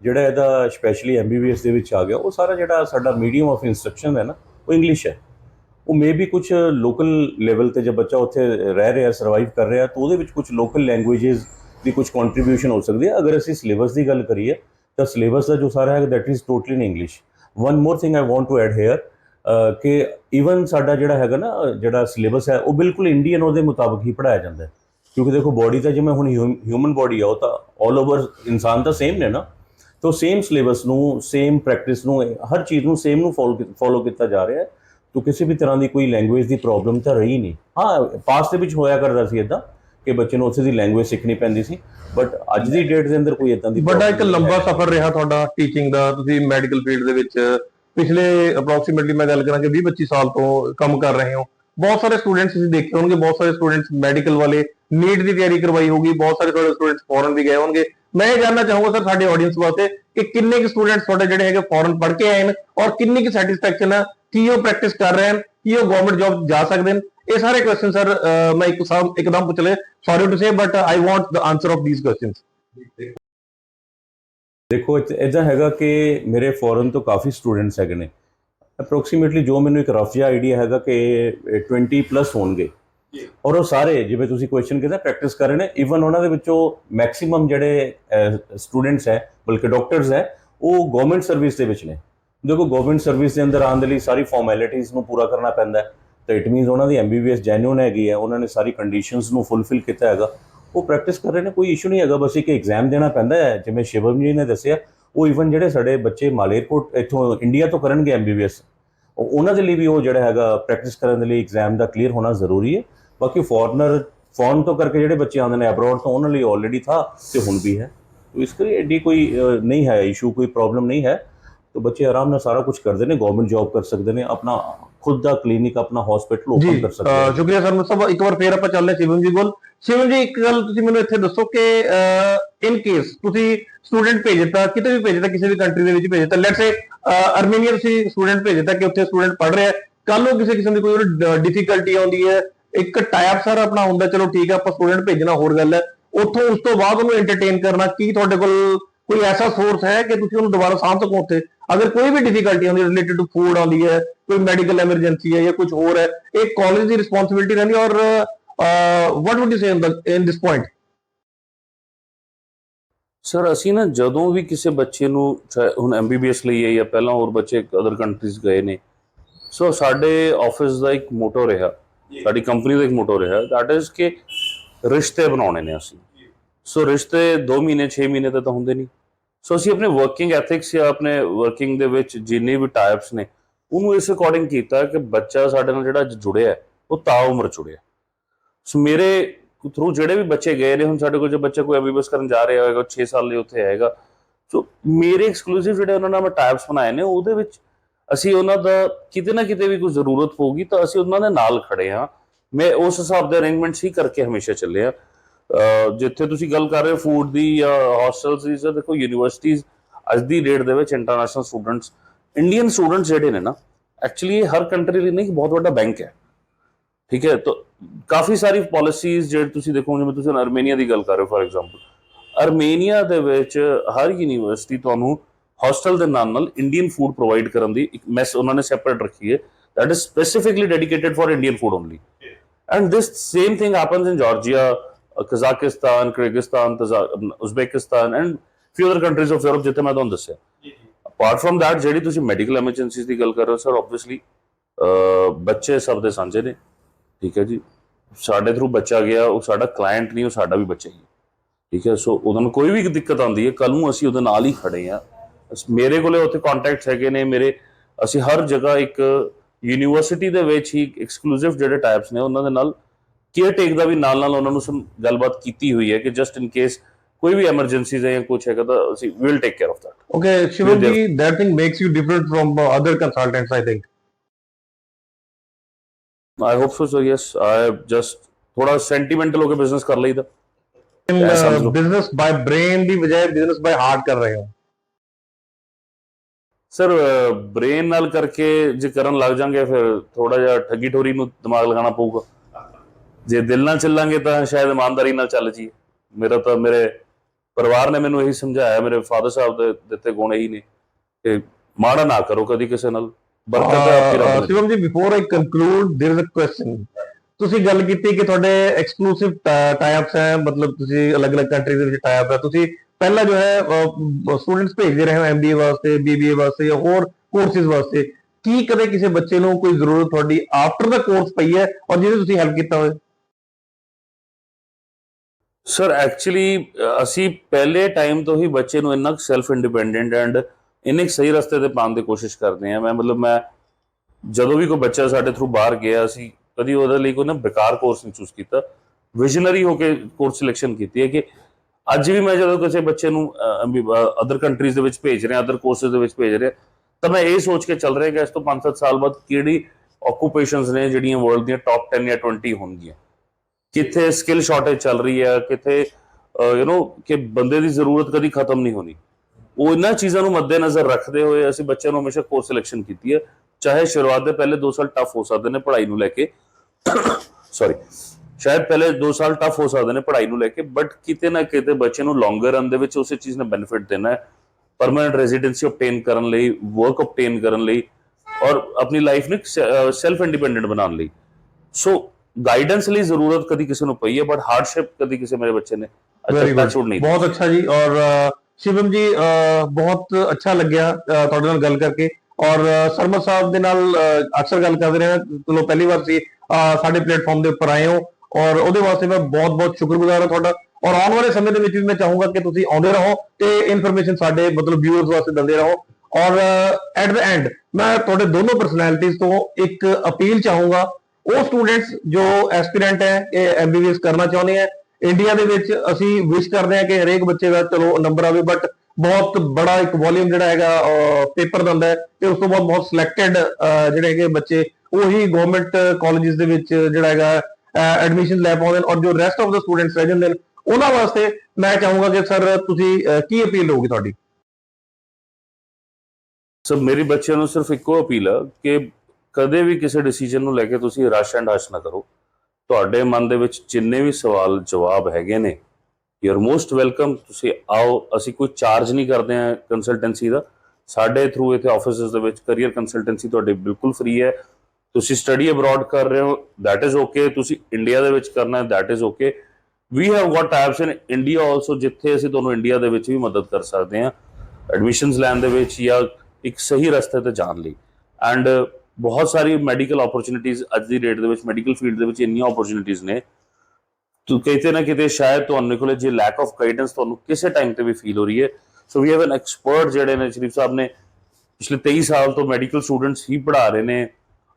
ਜਿਹੜਾ ਇਹਦਾ ਸਪੈਸ਼ਲੀ ਐਮਬੀਬੀਐਸ ਦੇ ਵਿੱਚ ਆ ਗਿਆ, ਉਹ ਸਾਰਾ ਜਿਹੜਾ ਸਾਡਾ ਮੀਡੀਅਮ ਆਫ ਇਨਸਟਰਕਸ਼ਨ ਹੈ ਨਾ, ਉਹ ਇੰਗਲਿਸ਼ ਹੈ। ਉਹ ਮੇ ਮੇਬੀ ਕੁਝ ਲੋਕਲ ਲੈਵਲ ਤੇ ਜੇ ਬੱਚਾ ਉੱਥੇ ਰਹਿ ਰਿਹਾ ਸਰਵਾਈਵ ਕਰ ਰਿਹਾ, ਤਾਂ ਉਹਦੇ ਵਿੱਚ ਕੁਝ ਲੋਕਲ ਲੈਂਗੁਏਜਸ ਦੀ ਕੁਝ ਕੰਟਰੀਬਿਊਸ਼ਨ ਹੋ ਸਕਦੀ ਹੈ। ਅਗਰ ਅਸੀਂ ਸਿਲੇਬਸ ਦੀ ਗੱਲ ਕਰੀਏ, ਤਾਂ ਸਿਲੇਬਸ ਦਾ ਜੋ ਸਾਰਾ ਹੈ that is totally in English one more thing I want to add here ਕਿ ਇਵਨ ਸਾਡਾ ਜਿਹੜਾ ਹੈਗਾ ਨਾ, ਜਿਹੜਾ ਸਿਲੇਬਸ ਹੈ, ਉਹ ਬਿਲਕੁਲ ਇੰਡੀਅਨ ਉਹਦੇ ਮੁਤਾਬਕ ਹੀ ਪੜਾਇਆ ਜਾਂਦਾ ਹੈ। ਕਿਉਂਕਿ ਦੇਖੋ ਬਾਡੀ ਤਾਂ ਜਿਵੇਂ ਹੁਣ ਹਿਊਮਨ ਬਾਡੀ ਆ, ਉਹ ਤਾਂ 올 ਓਵਰ ਇਨਸਾਨ ਤਾਂ ਸੇਮ ਨੇ ਨਾ। ਤਾਂ ਸੇਮ ਸਿਲੇਬਸ ਨੂੰ ਸੇਮ ਪ੍ਰੈਕਟਿਸ ਨੂੰ ਹਰ ਚੀਜ਼ ਨੂੰ ਸੇਮ ਨੂੰ ਫੋਲੋ ਕੀਤਾ ਜਾ ਰਿਹਾ ਹੈ। ਤਾਂ ਕਿਸੇ ਵੀ ਤਰ੍ਹਾਂ ਦੀ ਕੋਈ ਲੈਂਗੁਏਜ ਦੀ ਪ੍ਰੋਬਲਮ ਤਾਂ ਰਹੀ ਨਹੀਂ। ਹਾਂ ਪਾਸਟ ਦੇ ਵਿੱਚ ਹੋਇਆ ਕਰਦਾ ਸੀ ਇਦਾਂ ਕਿ ਬੱਚੇ ਨੂੰ ਉੱਥੇ ਦੀ ਲੈਂਗੁਏਜ ਸਿੱਖਣੀ ਪੈਂਦੀ ਸੀ ਬਟ ਅੱਜ ਦੀ ਡੇਟ ਦੇ ਅੰਦਰ ਕੋਈ ਇਦਾਂ ਦੀ ਵੱਡਾ ਇੱਕ ਲੰਬਾ। ਸਫ਼ਰ ਰਿਹਾ ਤੁਹਾਡਾ ਟੀਚਿੰਗ ਦਾ ਤੁਸੀਂ ਮੈਡੀਕਲ ਫੀਲਡ ਦੇ ਵਿੱਚ ਪਿਛਲੇ ਅਪਰੋਕਸੀਮੇਟਲੀ ਮੈਂ ਗੱਲ ਕਰਾਂ ਕਿ 20 25 ਸਾਲ ਤੋਂ ਕੰਮ ਕਰ ਰਹੇ ਹੋ। ਬਹੁਤ ਸਾਰੇ ਸਟੂਡੈਂਟਸ ਤੁਸੀਂ ਦੇਖੇ ਹੋਣਗੇ ਬਹੁਤ ਸਾਰੇ ਸਟੂਡੈਂਟਸ ਮੈਡੀਕਲ ਵਾਲੇ ਨੀਟ ਦੀ ਤਿਆਰੀ ਕਰਵਾਈ ਹੋਗੀ ਬਹੁਤ ਸਾਰੇ ਤੁਹਾਡੇ ਸਟੂਡੈਂਟਸ ਫੋਰਨ ਵੀ ਗਏ ਹੋਣਗੇ। ਮੈਂ ਇਹ ਜਾਣਨਾ ਚਾਹੂੰਗਾ ਸਰ ਸਾਡੇ ਆਡੀਅנס ਵਾਸਤੇ ਕਿ ਕਿੰਨੇ ਕੁ ਸਟੂਡੈਂਟਸ ਤੁਹਾਡੇ ਜਿਹੜੇ ਹੈਗੇ ਫੋਰਨ ਪੜ੍ਹ ਕੇ ਆਏ ਨੇ ਔਰ ਕਿੰਨੀ ਕੁ ਸੈਟੀਸਫੈਕਸ਼ਨ ਹੈ ਕੀ ਉਹ ਪ੍ਰੈਕਟਿਸ ਕਰ ਰਹੇ ਹਨ, ਕੀ ਉਹ ਗਵਰਨਮੈਂਟ ਜੌਬ ਜਾ ਸਕਦੇ ਨੇ ਇਹ ਸਾਰੇ ਕੁਐਸਚਨ ਸਰ ਮੈਂ ਇੱਕ ਸਾਮ ਇੱਕਦਮ ਪੁੱਛ ਲਏ sorry to say but I want the answer of these questions ਦੇਖੋ ਇਦਾਂ ਹੈਗਾ ਕਿ ਮੇਰੇ ਫੋਰਨ ਤੋਂ ਕਾਫੀ ਸਟੂਡੈਂਟਸ ਹੈਗੇ ਨੇ। ਅਪਰੋਕਸੀਮੇਟਲੀ ਜੋ ਮੈਨੂੰ ਇੱਕ ਰਫ ਜਿਹਾ ਆਈਡੀਆ ਹੈਗਾ ਕਿ ਇਹ 20 ਪਲੱਸ ਹੋਣਗੇ। ਔਰ ਉਹ ਸਾਰੇ ਜਿਵੇਂ ਤੁਸੀਂ ਕੁਐਸਚਨ ਕੀਤਾ ਪ੍ਰੈਕਟਿਸ ਕਰ ਰਹੇ ਨੇ ਇਵਨ ਉਹਨਾਂ ਦੇ ਵਿੱਚੋਂ ਮੈਕਸਿਮਮ ਜਿਹੜੇ ਸਟੂਡੈਂਟਸ ਹੈ, ਬਲਕਿ ਡਾਕਟਰਸ ਹੈ, ਉਹ ਗਵਰਨਮੈਂਟ ਸਰਵਿਸ ਦੇ ਵਿੱਚ ਨੇ। ਦੇਖੋ ਗਵਰਨਮੈਂਟ ਸਰਵਿਸ ਦੇ ਅੰਦਰ ਆਉਣ ਦੇ ਲਈ ਸਾਰੀ ਫਾਰਮੈਲਿਟੀਆਂ ਨੂੰ ਪੂਰਾ ਕਰਨਾ ਪੈਂਦਾ ਹੈ। ਤਾਂ ਇਟ ਮੀਨਸ ਉਹਨਾਂ ਦੀ ਐਮਬੀਬੀਐਸ ਜੈਨੂਨ ਹੈਗੀ ਹੈ, ਉਹਨਾਂ ਨੇ ਸਾਰੀ ਕੰਡੀਸ਼ਨਸ ਨੂੰ ਫੁੱਲਫਿਲ ਕੀਤਾ ਹੈਗਾ। ਉਹ ਪ੍ਰੈਕਟਿਸ ਕਰ ਰਹੇ ਨੇ, ਕੋਈ ਇਸ਼ੂ ਨਹੀਂ ਹੈਗਾ, ਬਸ ਇੱਕ ਐਗਜ਼ਾਮ ਦੇਣਾ ਪੈਂਦਾ ਹੈ। ਜਿਵੇਂ ਸ਼ਿਵਮ ਜੀ ਨੇ ਦੱਸਿਆ, ਉਹ ਇਵਨ ਜਿਹੜੇ ਸਾਡੇ ਬੱਚੇ ਮਾਲੇਰਕੋਟ, ਇੱਥੋਂ ਇੰਡੀਆ ਤੋਂ ਕਰਨਗੇ ਐਮਬੀਬੀਐਸ ਉਹਨਾਂ ਦੇ ਲਈ ਵੀ ਉਹ ਜਿਹੜਾ ਹੈਗਾ ਪ੍ਰੈਕਟਿਸ ਕਰਨ ਦੇ ਲਈ ਐਗਜ਼ਾਮ ਦਾ ਕਲੀਅਰ ਹੋਣਾ ਜ਼ਰੂਰੀ ਹੈ। ਬਾਕੀ ਫੋਰਨਰ ਫੋਰਨ ਤੋਂ ਕਰਕੇ ਜਿਹੜੇ ਬੱਚੇ ਆਉਂਦੇ ਨੇ ਅਬਰੋਡ ਤੋਂ ਉਹਨਾਂ ਲਈ ਆਲਰੇਡੀ ਥਾ ਤੇ ਹੁਣ ਵੀ ਹੈ तो इसके लिए एडी कोई अ, नहीं है इशू कोई प्रॉब्लम नहीं है तो बच्चे आराम ਨਾਲ ਸਾਰਾ ਕੁਝ ਕਰਦੇ ਨੇ ਗਵਰਨਮੈਂਟ ਜੌਬ ਕਰ ਸਕਦੇ ਨੇ ਆਪਣਾ ਖੁਦ ਦਾ ਕਲੀਨਿਕ ਆਪਣਾ ਹਸਪੀਟਲ ਜੀ ਓਪਨ ਕਰ ਸਕਦੇ ਅਹ ਨੇ ਸ਼ੁਕਰੀਆ ਸਰ ਸਭ ਇੱਕ ਵਾਰ ਫੇਰ ਆਪਾਂ ਚੱਲਦੇ ਹਾਂ ਸ਼ਿਵਮ ਜੀ ਕੋਲ ਸ਼ਿਵਮ ਜੀ ਇੱਕ ਗੱਲ ਤੁਸੀਂ ਮੈਨੂੰ ਇੱਥੇ ਦੱਸੋ ਕਿ ਇਨ ਕੇਸ ਤੁਸੀਂ ਸਟੂਡੈਂਟ ਭੇਜ ਦਿੱਤਾ ਕਿਤੇ ਵੀ ਭੇਜ ਦਿੱਤਾ ਕਿਸੇ ਵੀ ਕੰਟਰੀ ਦੇ ਵਿੱਚ ਭੇਜ ਦਿੱਤਾ ਲੈਟਸ ਸੇ ਅਰਮੀਨੀਆ ਤੁਸੀਂ ਸਟੂਡੈਂਟ ਭੇਜ ਦਿੱਤਾ ਕਿ ਉੱਥੇ ਸਟੂਡੈਂਟ ਪੜ੍ਹ ਰਿਹਾ ਕੱਲ ਨੂੰ ਕਿਸੇ ਕਿਸਮ ਦੀ ਕੋਈ ਡਿਫਿਕਲਟੀ ਆਉਂਦੀ ਹੈ ਇੱਕ ਟਾਈਪ ਸਰ ਆਪਣਾ ਹੁੰਦਾ ਚਲੋ ਠੀਕ ਹੈ ਆਪਾਂ ਸਟੂਡੈਂਟ ਭੇਜਣਾ, ਹੋਰ ਗੱਲ ਹੈ। ਉੱਥੋਂ ਉਸ ਤੋਂ ਬਾਅਦ ਉਹਨੂੰ ਐਂਟਰਟੇਨ ਕਰਨਾ, ਕੀ ਤੁਹਾਡੇ ਕੋਲ ਕੋਈ ਐਸਾ ਸੋਰਸ ਹੈ ਕਿ ਤੁਸੀਂ ਉਹਨੂੰ ਦੁਬਾਰਾ ਸਾਂਭ ਸਕੋ ਉੱਥੇ? ਅਗਰ ਕੋਈ ਵੀ ਡਿਫਿਕਲਟੀ ਆਉਂਦੀ ਹੈ ਰਿਲੇਟਡ ਟੂ ਫੂਡ ਆਉਂਦੀ ਹੈ, ਕੋਈ ਮੈਡੀਕਲ ਐਮਰਜੈਂਸੀ ਹੈ ਜਾਂ ਕੁਝ ਹੋਰ ਹੈ, ਇਹ ਕਾਲਜ ਦੀ ਰਿਸਪੌਂਸਿਬਿਲਟੀ ਰਹਿੰਦੀ or what would you say in this point sir ਅਸੀਂ ਨਾ ਜਦੋਂ ਵੀ ਕਿਸੇ ਬੱਚੇ ਨੂੰ, ਚਾਹੇ ਹੁਣ ਐਮਬੀਬੀਐਸ ਲਈ ਹੈ ਜਾਂ ਪਹਿਲਾਂ ਹੋਰ ਬੱਚੇ ਅਦਰ ਕੰਟਰੀਜ਼ ਗਏ ਨੇ ਸੋ ਸਾਡੇ ਆਫਿਸ ਦਾ ਇੱਕ ਮੋਟੋ ਰਿਹਾ। ਸਾਡੀ ਕੰਪਨੀ ਦਾ ਇੱਕ ਮੋਟੋ ਰਿਹਾ। ਦੈਟ ਇਜ਼ ਕਿ ਰਿਸ਼ਤੇ ਬਣਾਉਣੇ ਨੇ ਅਸੀਂ। ਸੋ ਰਿਸ਼ਤੇ 2 ਮਹੀਨੇ 6 ਮਹੀਨੇ ਤੱਕ ਤਾਂ ਹੁੰਦੇ ਨਹੀਂ। ਸੋ ਅਸੀਂ ਆਪਣੇ ਵਰਕਿੰਗ ਐਥਿਕਸ ਜਾਂ ਆਪਣੇ ਵਰਕਿੰਗ ਦੇ ਵਿੱਚ ਜਿੰਨੇ ਵੀ ਟਾਈਪਸ ਨੇ ਉਹਨੂੰ ਇਸ ਅਕੋਰਡਿੰਗ ਕੀਤਾ ਕਿ ਬੱਚਾ ਸਾਡੇ ਨਾਲ ਜਿਹੜਾ ਜੁੜਿਆ ਉਹ ਤਾਂ ਉਮਰ ਜੁੜਿਆ ਸੋ ਮੇਰੇ ਥਰੂ ਜਿਹੜੇ ਵੀ ਬੱਚੇ ਗਏ ਨੇ ਹੁਣ ਸਾਡੇ ਕੋਲ ਜੇ ਬੱਚਾ ਕੋਈ ਐਮਬੀਬੀਐਸ ਕਰਨ ਜਾ ਰਿਹਾ ਹੋਵੇਗਾ 6 ਸਾਲ ਲਈ ਉੱਥੇ ਆਏਗਾ। ਸੋ ਮੇਰੇ ਐਕਸਕਲੂਸਿਵ ਜਿਹੜੇ ਉਹਨਾਂ ਨਾਲ ਮੈਂ ਟਾਈਪਸ ਬਣਾਏ ਨੇ ਉਹਦੇ ਵਿੱਚ ਅਸੀਂ ਉਹਨਾਂ ਦਾ ਕਿਤੇ ਨਾ ਕਿਤੇ ਵੀ ਕੋਈ ਜ਼ਰੂਰਤ ਹੋਊਗੀ ਤਾਂ ਅਸੀਂ ਉਹਨਾਂ ਦੇ ਨਾਲ ਖੜੇ ਹਾਂ। ਮੈਂ ਉਸ ਹਿਸਾਬ ਦੇ ਅਰੇਂਜਮੈਂਟਸ ਹੀ ਕਰਕੇ ਹਮੇਸ਼ਾ ਚੱਲੇ ਆ ਜਿੱਥੇ ਤੁਸੀਂ ਗੱਲ ਕਰ ਰਹੇ ਹੋ ਫੂਡ ਦੀ ਜਾਂ ਹੌਸਟਲਸ ਦੀ ਜਾਂ ਦੇਖੋ ਯੂਨੀਵਰਸਿਟੀਜ਼ ਅੱਜ ਦੀ ਡੇਟ ਦੇ ਵਿੱਚ ਇੰਟਰਨੈਸ਼ਨਲ ਸਟੂਡੈਂਟਸ ਇੰਡੀਅਨ ਸਟੂਡੈਂਟਸ ਜਿਹੜੇ ਨੇ ਨਾ ਐਕਚੁਅਲੀ ਹਰ ਕੰਟਰੀ ਲਈ ਨਹੀਂ ਇੱਕ ਬਹੁਤ ਵੱਡਾ ਬੈਂਕ ਹੈ। ਠੀਕ ਹੈ, ਤਾਂ ਕਾਫੀ ਸਾਰੀ ਪਾਲਿਸੀਜ਼ ਜਿਹੜੇ ਤੁਸੀਂ ਦੇਖੋ, ਜਿਵੇਂ ਤੁਸੀਂ ਅਰਮੇਨੀਆ ਦੀ ਗੱਲ ਕਰ ਰਹੇ ਹੋ ਫੋਰ ਐਗਜ਼ਾਮਪਲ ਅਰਮੇਨੀਆ ਦੇ ਵਿੱਚ ਹਰ ਯੂਨੀਵਰਸਿਟੀ ਤੁਹਾਨੂੰ ਹੌਸਟਲ ਦੇ ਨਾਲ ਨਾਲ ਇੰਡੀਅਨ ਫੂਡ ਪ੍ਰੋਵਾਈਡ ਕਰਨ ਦੀ ਇੱਕ ਮੈਸ ਉਹਨਾਂ ਨੇ ਸੈਪਰੇਟ ਰੱਖੀ ਹੈ। That is specifically dedicated for Indian food only. And this same thing happens in Georgia, uh, Kazakhstan, Kyrgyzstan, Taza- Uzbekistan, and few other countries of Europe ਜਿੱਥੇ ਮੈਂ ਤੁਹਾਨੂੰ ਦੱਸਿਆ ਅਪਾਰਟ ਫਰਮ that ਜਿਹੜੀ ਤੁਸੀਂ ਮੈਡੀਕਲ ਐਮਰਜੈਂਸੀਜ਼ ਦੀ ਗੱਲ ਕਰ ਰਹੇ ਹੋ ਸਰ ਆਬਵੀਅਸਲੀ ਬੱਚੇ ਸਭ ਦੇ ਸਾਂਝੇ ਨੇ ਠੀਕ ਹੈ ਜੀ ਸਾਡੇ ਥਰੂ ਬੱਚਾ ਗਿਆ ਉਹ ਸਾਡਾ ਕਲਾਇੰਟ ਨਹੀਂ ਉਹ ਸਾਡਾ ਵੀ ਬੱਚਾ ਹੈ ਠੀਕ ਹੈ ਸੋ ਉਹਨਾਂ ਨੂੰ ਕੋਈ ਵੀ ਦਿੱਕਤ ਆਉਂਦੀ ਹੈ ਕੱਲ ਨੂੰ ਅਸੀਂ ਉਹਦੇ ਨਾਲ ਹੀ ਖੜੇ ਆ ਮੇਰੇ ਕੋਲੇ ਉੱਥੇ ਕੰਟੈਕਟਸ ਹੈਗੇ ਨੇ ਮੇਰੇ ਅਸੀਂ ਹਰ ਜਗ੍ਹਾ ਇੱਕ ਯੂਨੀਵਰਸਿਟੀ ਦੇ ਵਿੱਚ ਹੀ ਐਕਸਕਲੂਸਿਵ ਜਿਹੜੇ ਟਾਈਪਸ ਨੇ ਉਹਨਾਂ ਦੇ ਨਾਲ ਕੇਅਰ ਟੇਕ ਦਾ ਵੀ ਨਾਲ ਨਾਲ ਉਹਨਾਂ ਨੂੰ ਗੱਲਬਾਤ ਕੀਤੀ ਹੋਈ ਹੈ ਕਿ ਜਸਟ ਇਨ ਕੇਸ ਕੋਈ ਵੀ ਐਮਰਜੈਂਸੀਜ਼ ਹੈ ਜਾਂ ਕੁਝ ਹੈਗਾ ਤਾਂ ਅਸੀਂ we will take care of that okay Shivam ji thing makes you different from other consultants I think I hope so so yes I just ਥੋੜਾ ਸੈਂਟੀਮੈਂਟਲ ਹੋ ਕੇ ਬਿਜ਼ਨਸ ਕਰ ਲਈਦਾ ਬਿਜ਼ਨਸ ਬਾਈ ਬ੍ਰੇਨ ਦੀ ਬਜਾਏ ਬਿਜ਼ਨਸ ਬਾਈ ਹਾਰਟ ਕਰ ਰਹੇ ਹੋ sir brain ਨਾਲ ਕਰਕੇ ਜੇ ਕਰਨ ਲੱਗ ਜਾਾਂਗੇ ਫਿਰ ਥੋੜਾ ਜਿਹਾ ਠੱਗੀ ਠੋਰੀ ਨੂੰ ਦਿਮਾਗ ਲਗਾਉਣਾ ਪਊਗਾ ਜੇ ਦਿਲ ਨਾਲ ਚੱਲਾਂਗੇ ਤਾਂ ਸ਼ਾਇਦ ਇਮਾਨਦਾਰੀ ਨਾਲ ਚੱਲ ਜੀ ਮੇਰਾ ਤਾਂ ਮੇਰੇ ਪਰਿਵਾਰ ਨੇ ਮੈਨੂੰ ਇਹੀ ਸਮਝਾਇਆ ਮੇਰੇ ਫਾਦਰ ਸਾਹਿਬ ਦੇ ਦਿੱਤੇ ਗੁਣ ਇਹੀ ਨੇ ਕਿ ਮਾੜਾ ਨਾ ਕਰੋ ਕਦੀ ਕਿਸੇ ਨਾਲ ਬਰਕਤ ਹੈ ਆਪਕੀ ਰੱਬ ਨੇ Shivam ji before I conclude there is a question ਤੁਸੀਂ ਗੱਲ ਕੀਤੀ ਕਿ ਤੁਹਾਡੇ ਐਕਸਕਲੂਸਿਵ ਟਾਈਪਸ ਹੈ ਮਤਲਬ ਤੁਸੀਂ ਅਲੱਗ-ਅਲੱਗ ਕੰਟਰੀਜ਼ ਦੇ ਵਿੱਚ ਟਾਈਪ ਹੈ ਤੁਸੀਂ ਪਹਿਲਾਂ ਜੋ ਹੈ ਸਟੂਡੈਂਟਸ ਭੇਜਦੇ ਰਹੇ ਹੋ ਐਮਬੀਏ ਵਾਸਤੇ ਬੀਬੀਏ ਵਾਸਤੇ ਜਾਂ ਹੋਰ ਕੋਰਸਿਸ ਵਾਸਤੇ। ਕੀ ਕਦੇ ਕਿਸੇ ਬੱਚੇ ਨੂੰ ਕੋਈ ਜ਼ਰੂਰਤ ਤੁਹਾਡੀ ਆਫਟਰ ਦਾ ਕੋਰਸ ਪਈ ਹੈ ਔਰ ਜਿਹਦੇ ਤੁਸੀਂ ਹੈਲਪ ਕੀਤਾ ਹੋਵੇ? ਸਰ ਐਕਚੁਅਲੀ ਅਸੀਂ ਪਹਿਲੇ ਟਾਈਮ ਤੋਂ ਹੀ ਬੱਚੇ ਨੂੰ ਇੰਨਾ ਸੈਲਫ ਇੰਡੀਪੈਂਡੈਂਟ ਐਂਡ ਇੰਨੇ ਸਹੀ ਰਸਤੇ ਤੇ ਪਾਉਣ ਦੀ ਕੋਸ਼ਿਸ਼ ਕਰਦੇ ਆ ਮੈਂ ਮਤਲਬ ਮੈਂ ਜਦੋਂ ਵੀ ਕੋਈ ਬੱਚਾ ਸਾਡੇ ਥਰੂ ਬਾਹਰ ਗਿਆ, ਅਸੀਂ ਕਦੀ ਉਹਦੇ ਲਈ ਕੋਈ ਨਾ ਬੇਕਾਰ ਕੋਰਸ ਨਹੀਂ ਚੂਜ਼ ਕੀਤਾ। ਵਿਜ਼ਨਰੀ ਹੋ ਕੇ ਕੋਰਸ ਸਿਲੈਕਸ਼ਨ ਕੀਤੀ ਹੈ ਕਿ ਅੱਜ ਵੀ ਮੈਂ ਜਦੋਂ ਕਿਸੇ ਬੱਚੇ ਨੂੰ ਅਦਰ ਕੰਟਰੀਜ਼ ਦੇ ਵਿੱਚ ਭੇਜ ਰਿਹਾ ਅਦਰ ਕੋਰਸਸ ਦੇ ਵਿੱਚ ਭੇਜ ਰਿਹਾ, ਤਾਂ ਮੈਂ ਇਹ ਸੋਚ ਕੇ ਚੱਲ ਰਿਹਾ ਕਿ ਇਸ ਤੋਂ 5-7 ਸਾਲ ਬਾਅਦ ਕਿਹੜੀ ਆਕੂਪੇਸ਼ਨਸ ਨੇ ਜਿਹੜੀਆਂ ਵਰਲਡ ਦੀਆਂ ਟੌਪ 10 ਜਾਂ 20 ਹੋਣਗੀਆਂ? ਕਿੱਥੇ ਸਕਿੱਲ ਸ਼ਾਰਟੇਜ ਚੱਲ ਰਹੀ ਹੈ ਕਿੱਥੇ ਯੂ نو ਕਿ ਬੰਦੇ ਦੀ ਜ਼ਰੂਰਤ ਕਦੀ ਖਤਮ ਨਹੀਂ ਹੋਣੀ। ਉਹ ਇਹਨਾਂ ਚੀਜ਼ਾਂ ਨੂੰ ਮੱਦੇਨਜ਼ਰ ਰੱਖਦੇ ਹੋਏ ਅਸੀਂ ਬੱਚਿਆਂ ਨੂੰ ਹਮੇਸ਼ਾ ਕੋਰਸ ਸਿਲੈਕਸ਼ਨ ਕੀਤੀ ਹੈ ਚਾਹੇ ਸ਼ੁਰੂਆਤ ਦੇ ਪਹਿਲੇ 2 ਸਾਲ ਟਫ ਹੋ ਸਕਦੇ ਨੇ ਪੜ੍ਹਾਈ ਨੂੰ ਲੈ ਕੇ। ਸੌਰੀ ਸ਼ਾਇਦ ਪਹਿਲੇ 2 ਸਾਲ ਟਫ ਹੋ ਸਕਦੇ ਨੇ ਪੜ੍ਹਾਈ ਨੂੰ ਲੈ ਕੇ ਬਟ ਕਿਤੇ ਨਾ ਕਿਤੇ ਬੱਚੇ ਨੂੰ ਲੌਂਗਰ ਰਨ ਦੇ ਵਿੱਚ ਉਸੇ ਚੀਜ਼ ਨੇ ਬੈਨੀਫਿਟ ਦੇਣਾ ਹੈ ਪਰਮਨੈਂਟ ਰੈਜ਼ੀਡੈਂਸੀ ਆਬਟੇਨ ਕਰਨ ਲਈ ਵਰਕ ਆਬਟੇਨ ਕਰਨ ਲਈ ਔਰ ਆਪਣੀ ਲਾਈਫ ਨੂੰ ਸੈਲਫ ਇੰਡੀਪੈਂਡੈਂਟ ਬਣਾਉਣ ਲਈ ਸੋ ਗਾਈਡੈਂਸ ਲਈ ਜ਼ਰੂਰਤ ਕਦੀ ਕਿਸੇ ਨੂੰ ਪਈ ਹੈ ਬਟ ਹਾਰਡਸ਼ਿਪ ਕਦੀ ਕਿਸੇ ਮੇਰੇ ਬੱਚੇ ਨੇ ਅੱਛਾ ਨਹੀਂ ਬਹੁਤ ਅੱਛਾ ਜੀ ਔਰ ਸ਼ਿਵਮ ਜੀ ਬਹੁਤ ਅੱਛਾ ਲੱਗਿਆ ਤੁਹਾਡੇ ਨਾਲ ਗੱਲ ਕਰਕੇ। ਔਰ ਸਰਮਾ ਸਾਹਿਬ ਦੇ ਨਾਲ ਅਕਸਰ ਗੱਲ ਕਰਦੇ ਰਹੇ ਹਾਂ। ਚਲੋ ਪਹਿਲੀ ਵਾਰ ਸੀ ਸਾਡੇ ਪਲੇਟਫਾਰਮ ਦੇ ਉੱਪਰ ਆਏ ਹੋ। ਔਰ ਉਹਦੇ ਵਾਸਤੇ ਮੈਂ ਬਹੁਤ ਬਹੁਤ ਸ਼ੁਕਰਗੁਜ਼ਾਰ ਹਾਂ ਤੁਹਾਡਾ। ਔਰ ਆਉਣ ਵਾਲੇ ਸਮੇਂ ਦੇ ਵਿੱਚ ਵੀ ਮੈਂ ਚਾਹੂੰਗਾ ਕਿ ਤੁਸੀਂ ਆਉਂਦੇ ਰਹੋ ਤੇ ਇਨਫੋਰਮੇਸ਼ਨ ਸਾਡੇ ਮਤਲਬ ਵਿਊਅਰਸ ਵਾਸਤੇ ਦਿੰਦੇ ਰਹੋ। ਔਰ ਐਟ ਦ ਐਂਡ ਮੈਂ ਤੁਹਾਡੇ ਦੋਨੋਂ ਪਰਸਨੈਲਿਟੀਜ਼ ਤੋਂ ਇੱਕ ਅਪੀਲ ਚਾਹੂੰਗਾ। ਉਹ ਸਟੂਡੈਂਟਸ ਜੋ ਐਸਪੀਰੈਂਟ ਹੈ, ਇਹ ਐਮਬੀਬੀਐਸ ਕਰਨਾ ਚਾਹੁੰਦੇ ਆ ਇੰਡੀਆ ਦੇ ਵਿੱਚ ਅਸੀਂ ਵਿਸ਼ ਕਰਦੇ ਹਾਂ ਕਿ ਹਰੇਕ ਬੱਚੇ ਦਾ ਚਲੋ ਨੰਬਰ ਆਵੇ ਬਟ ਬਹੁਤ ਬੜਾ ਇੱਕ ਵੋਲਿਊਮ ਜਿਹੜਾ ਹੈਗਾ ਪੇਪਰ ਦਿੰਦਾ ਹੈ ਤੇ ਉਸ ਤੋਂ ਬਾਅਦ ਬਹੁਤ ਸਿਲੈਕਟਡ ਜਿਹੜੇ ਹੈਗੇ ਬੱਚੇ, ਉਹੀ ਗਵਰਨਮੈਂਟ ਕਾਲਜਸ ਦੇ ਵਿੱਚ ਜਿਹੜਾ ਹੈਗਾ ਐਡਮਿਸ਼ਨ ਲੈ ਪਾਉਂਦੇ ਨੇ ਔਰ ਜੋ ਰੈਸਟ ਆਫ ਦਾ ਸਟੂਡੈਂਟਸ ਰਹਿ ਜਾਂਦੇ ਨੇ, ਉਹਨਾਂ ਵਾਸਤੇ ਮੈਂ ਚਾਹੂੰਗਾ ਕਿ ਸਰ ਤੁਸੀਂ ਕੀ ਅਪੀਲ ਹੋਊਗੀ ਤੁਹਾਡੀ? ਸੋ ਮੇਰੀ ਬੱਚਿਆਂ ਨੂੰ ਸਿਰਫ ਇੱਕੋ ਅਪੀਲ ਹੈ ਕਿ ਕਦੇ ਵੀ ਕਿਸੇ ਡਿਸੀਜਨ ਨੂੰ ਲੈ ਕੇ ਤੁਸੀਂ ਰਸ਼ ਐਂਡ ਹਸ਼ ਨਾ ਕਰੋ। ਤੁਹਾਡੇ ਮਨ ਦੇ ਵਿੱਚ ਜਿੰਨੇ ਵੀ ਸਵਾਲ ਜਵਾਬ ਹੈਗੇ ਨੇ ਯੂ ਆਰ ਮੋਸਟ ਵੈਲਕਮ ਤੁਸੀਂ ਆਓ, ਅਸੀਂ ਕੋਈ ਚਾਰਜ ਨਹੀਂ ਕਰਦੇ ਆ ਕੰਸਲਟੈਂਸੀ ਦਾ। ਸਾਡੇ ਥਰੂ ਇੱਥੇ ਆਫਿਸਿਸ ਦੇ ਵਿੱਚ ਕੈਰੀਅਰ ਕੰਸਲਟੈਂਸੀ ਤੁਹਾਡੇ ਬਿਲਕੁਲ ਫ੍ਰੀ ਹੈ। ਤੁਸੀਂ ਸਟੱਡੀ ਅਬਰੋਡ ਕਰ ਰਹੇ ਹੋ ਥੈਟ ਇਜ਼ ਓਕੇ ਤੁਸੀਂ ਇੰਡੀਆ ਦੇ ਵਿੱਚ ਕਰਨਾ ਹੈ that is okay we have got apps in India also ਜਿੱਥੇ ਅਸੀਂ ਤੁਹਾਨੂੰ ਇੰਡੀਆ ਦੇ ਵਿੱਚ ਵੀ ਮਦਦ ਕਰ ਸਕਦੇ ਹਾਂ ਐਡਮਿਸ਼ਨਸ ਲੈਣ ਦੇ ਵਿੱਚ ਜਾਂ ਇੱਕ ਸਹੀ ਰਸਤੇ ਤੇ ਜਾਣ ਲਈ। ਐਂਡ ਬਹੁਤ ਸਾਰੀ ਮੈਡੀਕਲ ਓਪਰਚ्युनिटीज ਅੱਜ ਦੀ ਡੇਟ ਦੇ ਵਿੱਚ ਮੈਡੀਕਲ ਫੀਲਡ ਦੇ ਵਿੱਚ ਇੰਨੀਆਂ ਓਪਰਚ्युनिटीज ਨੇ। ਤੋ ਕਿਤੇ ਨਾ ਕਿਤੇ ਸ਼ਾਇਦ ਤੁਹਾਨੂੰ ਕੋਲੇ ਜੇ ਲੈਕ ਆਫ ਗਾਈਡੈਂਸ ਤੁਹਾਨੂੰ ਕਿਸੇ ਟਾਈਮ ਤੇ ਵੀ ਫੀਲ ਹੋ ਰਹੀ ਹੈ। So we have an expert ਜਿਹੜੇ ਨੇ, ਸ਼ਰੀਫ ਸਾਹਿਬ ਨੇ, ਪਿਛਲੇ 23 ਸਾਲ ਤੋਂ ਮੈਡੀਕਲ ਸਟੂਡੈਂਟਸ ਹੀ ਪੜ੍ਹਾ ਰਹੇ ਨੇ।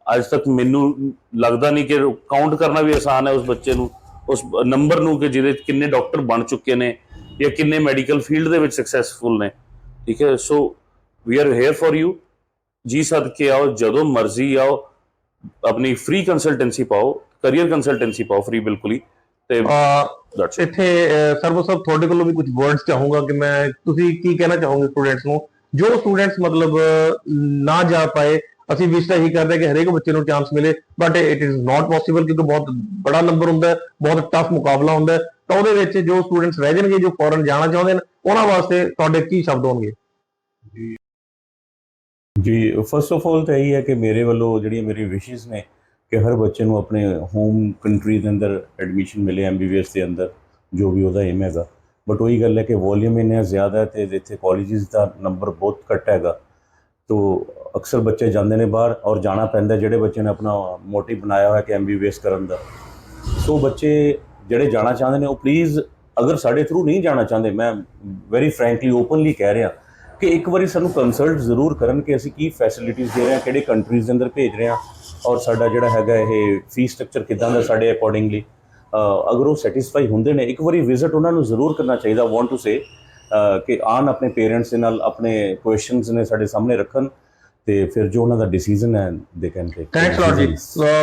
ਅੱਜ ਤੱਕ ਮੈਨੂੰ ਲੱਗਦਾ ਨਹੀਂ ਕਿ ਕਾਊਂਟ ਕਰਨਾ ਵੀ ਆਸਾਨ ਹੈ ਉਸ ਬੱਚੇ ਨੂੰ ਉਸ ਨੰਬਰ ਨੂੰ ਕਿ ਜਿਹਦੇ ਕਿੰਨੇ ਡਾਕਟਰ ਬਣ ਚੁੱਕੇ ਨੇ ਜਾਂ ਕਿੰਨੇ ਮੈਡੀਕਲ ਫੀਲਡ ਦੇ ਵਿੱਚ ਸਕਸੈਸਫੁਲ ਨੇ। ਠੀਕ ਹੈ? So we are here for you ਜੀ ਸਦਕੇ ਆਓ ਜਦੋਂ ਮਰਜ਼ੀ ਆਓ ਆਪਣੀ ਫ੍ਰੀ ਕੰਸਲਟੈਂਸੀ ਪਾਓ ਕੈਰੀਅਰ ਕੰਸਲਟੈਂਸੀ ਪਾਓ ਫ੍ਰੀ ਬਿਲਕੁਲ ਹੀ। ਤੇ ਇੱਥੇ ਸਰਵੋ ਸਾਹਿਬ ਤੁਹਾਡੇ ਕੋਲੋਂ ਵੀ ਕੁਝ ਵਰਡਸ ਚਾਹੂੰਗਾ ਕਿ ਮੈਂ ਤੁਸੀਂ ਕੀ ਕਹਿਣਾ ਚਾਹੋਗੇ ਸਟੂਡੈਂਟਸ ਨੂੰ? ਜੋ ਸਟੂਡੈਂਟਸ ਮਤਲਬ ਨਾ ਜਾ ਪਾਏ ਅਸੀਂ ਵਿਸ਼ ਤਾਂ ਇਹੀ ਕਰਦੇ ਹਾਂ ਕਿ ਹਰੇਕ ਬੱਚੇ ਨੂੰ ਚਾਂਸ ਮਿਲੇ but it is not possible ਕਿਉਂਕਿ ਬਹੁਤ ਬੜਾ ਨੰਬਰ ਹੁੰਦਾ ਬਹੁਤ ਟਫ ਮੁਕਾਬਲਾ ਹੁੰਦਾ ਤਾਂ ਉਹਦੇ ਵਿੱਚ ਜੋ ਸਟੂਡੈਂਟਸ ਰਹਿ ਜਾਣਗੇ, ਜੋ ਫੋਰਨ ਜਾਣਾ ਚਾਹੁੰਦੇ ਨੇ, ਉਹਨਾਂ ਵਾਸਤੇ ਤੁਹਾਡੇ ਕੀ ਸ਼ਬਦ ਹੋਣਗੇ? ਜੀ ਫਸਟ ਆਫ ਆਲ ਤਾਂ ਇਹੀ ਹੈ ਕਿ ਮੇਰੇ ਵੱਲੋਂ ਜਿਹੜੀਆਂ ਮੇਰੀ ਵਿਸ਼ੇਸ ਨੇ ਕਿ ਹਰ ਬੱਚੇ ਨੂੰ ਆਪਣੇ ਹੋਮ ਕੰਟਰੀ ਦੇ ਅੰਦਰ ਐਡਮਿਸ਼ਨ ਮਿਲੇ ਐਮਬੀਬੀਐਸ ਦੇ ਅੰਦਰ, ਜੋ ਵੀ ਉਹਦਾ ਏਮ ਹੈਗਾ। ਬਟ ਉਹੀ ਗੱਲ ਹੈ ਕਿ ਵੋਲਿਊਮ ਇੰਨਾ ਜ਼ਿਆਦਾ ਹੈ ਤੇ ਇੱਥੇ ਕਾਲਜਿਸ ਦਾ ਨੰਬਰ ਬਹੁਤ ਘੱਟ ਹੈਗਾ। ਤੋ ਅਕਸਰ ਬੱਚੇ ਜਾਂਦੇ ਨੇ ਬਾਹਰ ਔਰ ਜਾਣਾ ਪੈਂਦਾ ਜਿਹੜੇ ਬੱਚੇ ਨੇ ਆਪਣਾ ਮੋਟਿਵ ਬਣਾਇਆ ਹੋਇਆ ਕਿ ਐਮਬੀਬੀਐਸ ਕਰਨ ਦਾ। ਸੋ ਬੱਚੇ ਜਿਹੜੇ ਜਾਣਾ ਚਾਹੁੰਦੇ ਨੇ, ਉਹ ਪਲੀਜ਼ ਅਗਰ ਸਾਡੇ ਥਰੂ ਨਹੀਂ ਜਾਣਾ ਚਾਹੁੰਦੇ, ਮੈਂ ਵੈਰੀ ਫ੍ਰੈਂਕਲੀ ਓਪਨਲੀ ਕਹਿ ਰਿਹਾ ਕਿ ਇੱਕ ਵਾਰੀ ਸਾਨੂੰ ਕੰਸਲਟ ਜ਼ਰੂਰ ਕਰਨ ਕਿ ਅਸੀਂ ਕੀ ਫੈਸਿਲਿਟੀਆਂ ਦੇ ਰਹੇ ਹਾਂ, ਕਿਹੜੇ ਕੰਟਰੀਜ਼ ਦੇ ਅੰਦਰ ਭੇਜ ਰਹੇ ਹਾਂ ਔਰ ਸਾਡਾ ਜਿਹੜਾ ਹੈਗਾ ਇਹ ਫੀਸ ਸਟਰਕਚਰ ਕਿਦਾਂ ਦਾ ਸਾਡੇ ਅਕੋਰਡਿੰਗਲੀ ਅਗਰ ਉਹ ਸੈਟੀਸਫਾਈ ਹੁੰਦੇ ਨੇ, ਇੱਕ ਵਾਰੀ ਵਿਜ਼ਿਟ ਉਹਨਾਂ ਨੂੰ ਜ਼ਰੂਰ ਕਰਨਾ ਚਾਹੀਦਾ ਵਾਂਟ ਟੂ ਸੇ ਕਿ ਆਣ ਆਪਣੇ ਪੇਰੈਂਟਸ ਦੇ ਨਾਲ ਆਪਣੇ ਕੁਐਸਚਨਸ ਨੇ ਸਾਡੇ ਸਾਹਮਣੇ ਰੱਖਣ ਤੇ ਫਿਰ ਜੋ ਉਹਨਾਂ ਦਾ ਡਿਸੀਜਨ ਹੈ ਦੇ ਕੈਨ ਟੇਕ ਥੈਂਕਸ ਲਾਟ ਜੀ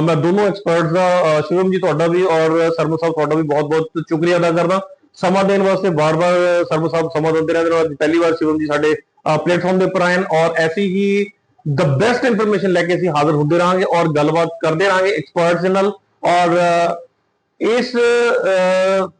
ਮੈਂ ਦੋਨੋਂ ਐਕਸਪਰਟਸ ਦਾ ਸ਼ਿਵਮ ਜੀ ਤੁਹਾਡਾ ਵੀ ਔਰ ਸਰਵ ਸਾਹਿਬ ਤੁਹਾਡਾ ਵੀ ਬਹੁਤ-ਬਹੁਤ ਸ਼ੁਕਰੀਆ ਅਦਾ ਕਰਦਾ। ਸਮਾਂ ਦੇਣ ਵਾਸਤੇ ਬਾਰ-ਬਾਰ ਸਰਵ ਸਾਹਿਬ ਸਮਾਂ ਦਿੰਦੇ ਰਹਿੰਦੇ ਨੇ। ਅੱਜ ਪਹਿਲੀ ਵਾਰ ਸ਼ਿਵਮ ਜੀ ਸਾਡੇ ਪਲੇਟਫਾਰਮ ਦੇ ਉੱਪਰ ਆਏ ਹਨ ਔਰ ਐਸੀ ਹੀ ਦ ਬੈਸਟ ਇਨਫੋਰਮੇਸ਼ਨ ਲੈ ਕੇ ਅਸੀਂ ਹਾਜ਼ਰ ਹੁੰਦੇ ਰਹਾਂਗੇ ਔਰ ਗੱਲਬਾਤ ਕਰਦੇ ਰਹਾਂਗੇ ਐਕਸਪਰਟਸ ਦੇ ਨਾਲ। ਔਰ ਇਸ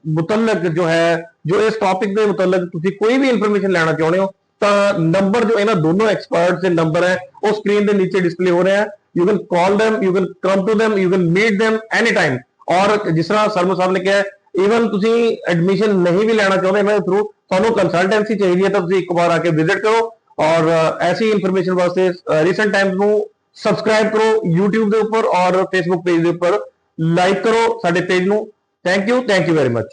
ਮੁਤਲਕ ਜੋ ਹੈ ਜੋ ਇਸ ਟੌਪਿਕ ਦੇ ਮੁਤਲਕ ਤੁਸੀਂ ਕੋਈ ਵੀ ਇਨਫੋਰਮੇਸ਼ਨ ਲੈਣਾ ਚਾਹੁੰਦੇ ਹੋ ਤਾਂ ਨੰਬਰ ਜੋ ਇਹਨਾਂ ਦੋਨੋਂ ਐਕਸਪਰਟਸ ਦੇ ਨੰਬਰ ਹੈ, ਉਹ ਸਕਰੀਨ ਦੇ ਨੀਚੇ ਡਿਸਪਲੇ ਹੋ ਰਿਹਾ ਹੈ। You can call them you can come to them you can meet them any time ਔਰ ਜਿਸ ਤਰ੍ਹਾਂ ਸਰਮ ਸਾਹਿਬ ਨੇ ਕਿਹਾ ਈਵਨ ਤੁਸੀਂ ਐਡਮਿਸ਼ਨ ਨਹੀਂ ਵੀ ਲੈਣਾ ਚਾਹੁੰਦੇ ਇਹਨਾਂ ਦੇ ਥਰੂ ਤੁਹਾਨੂੰ ਕੰਸਲਟੈਂਸੀ ਚਾਹੀਦੀ ਹੈ ਤਾਂ ਤੁਸੀਂ ਇੱਕ ਵਾਰ ਆ ਕੇ ਵਿਜ਼ਿਟ ਕਰੋ। ਔਰ ਐਸੀ ਇਨਫੋਰਮੇਸ਼ਨ ਵਾਸਤੇ ਰੀਸੈਂਟ ਟਾਈਮਸ ਨੂੰ ਸਬਸਕ੍ਰਾਈਬ ਕਰੋ YouTube ਦੇ ਉੱਪਰ ਔਰ Facebook ਪੇਜ ਦੇ ਉੱਪਰ। ਲਾਈਕ ਕਰੋ ਸਾਡੇ ਪੇਜ ਨੂੰ। Thank you thank you very much